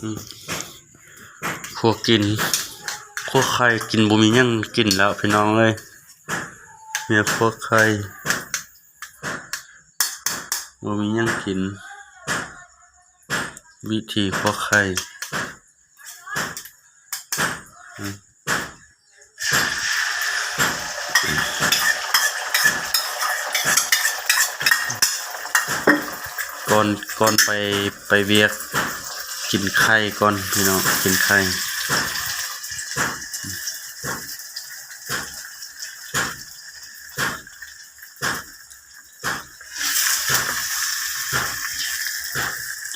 อืมพวกกินพวกใครกินบุมียังกินแล้วพี่น้องเลยเนี่ยพวกใครบุมียังกิน วิธีพวกใครก่อนก่อนไปไปเวียก กินไข่ก่อนพี่น้องกินไข่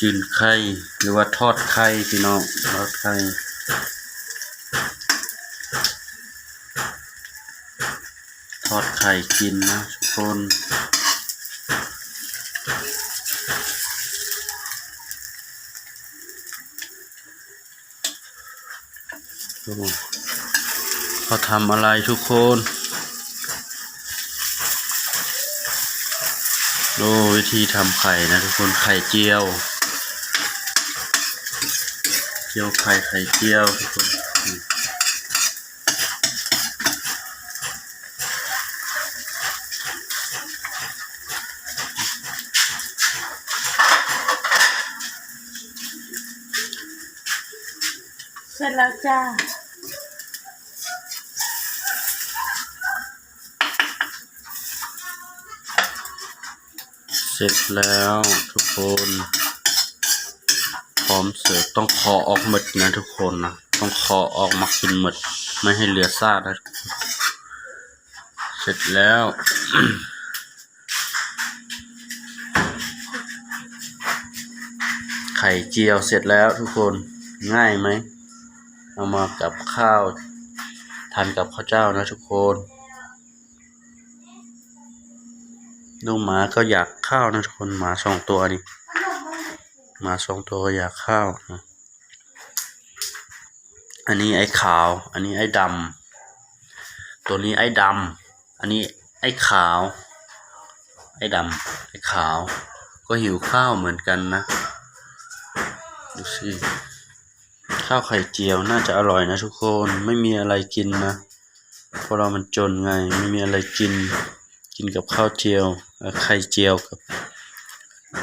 กินไข่หรือว่าทอดไข่พี่น้องทอดไข่ทอดไข่กินนะทุกคน ดูเขาทำอะไรทุกคนดูวิธีทำไข่นะทุกคนไข่เจียว เจียวไข่ไข่เจียวทุกคนเสร็จแล้วจ้า สร็จแล้วทุกคน พร้อมเสิร์ฟต้องคอออกหมดนะทุกคนนะ ต้องคอออกมากินหมด ไม่ให้เหลือซากนะ เสร็จแล้ว ไข่เจียวเสร็จแล้วทุกคนง่ายไหม เอามากับข้าวทานกับข้าวเจ้านะทุกคน ลูกหมาก็อยากข้าวนะทุกคนหมาสองตัวนี่หมาสองตัวอยากข้าวนะอันนี้ไอ้ขาว อันนี้ไอ้ดำตัวนี้ไอ้ดำอันนี้ไอ้ขาว ไอ้ดำไอ้ขาว ก็หิวข้าวเหมือนกันนะดูสิข้าวไข่เจียวน่าจะอร่อยนะทุกคนไม่มีอะไรกินนะเพราะเรามันจนไงไม่มีอะไรกิน กินกับข้าวเจียวเอ่อไข่เจียวกับ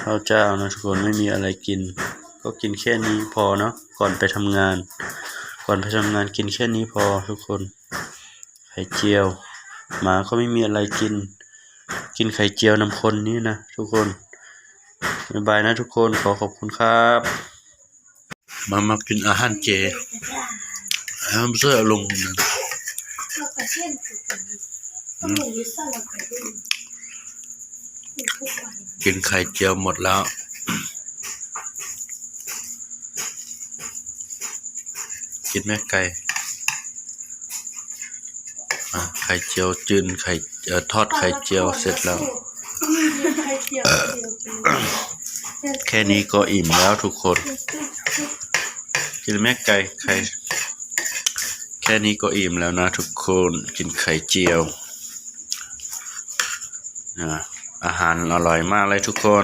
ข้าวเจ้านะทุกคนไม่มีอะไรกิน ก็กินแค่นี้พอเนาะก่อนไปทำงาน ก่อนไปทำงานกินแค่นี้พอทุกคนไข่เจียว หมาก็ไม่มีอะไรกิน กินไข่เจียวน้ำคนนี้นะทุกคนบ๊ายบายนะทุกคนขอขอบคุณครับ มามากินอาหารเจห้ามเสื้อลงนะเรา กระเทียมคือกันต้องมีลิซ่าเรากระเทียมทุกวันกินไข่เจียวหมดแล้ว กินแม่ไก่อะไข่เจียวจืนไข่เอ่อทอดไข่เจียวเสร็จแล้วไข่เจียวเจียวแค่นี้ก็อิ่มแล้วทุกคน กินแม่ไก่ไข่ แค่นี้ก็อิ่มแล้วนะทุกคน กินไข่เจียว นะอาหารอร่อยมากเลยทุกคน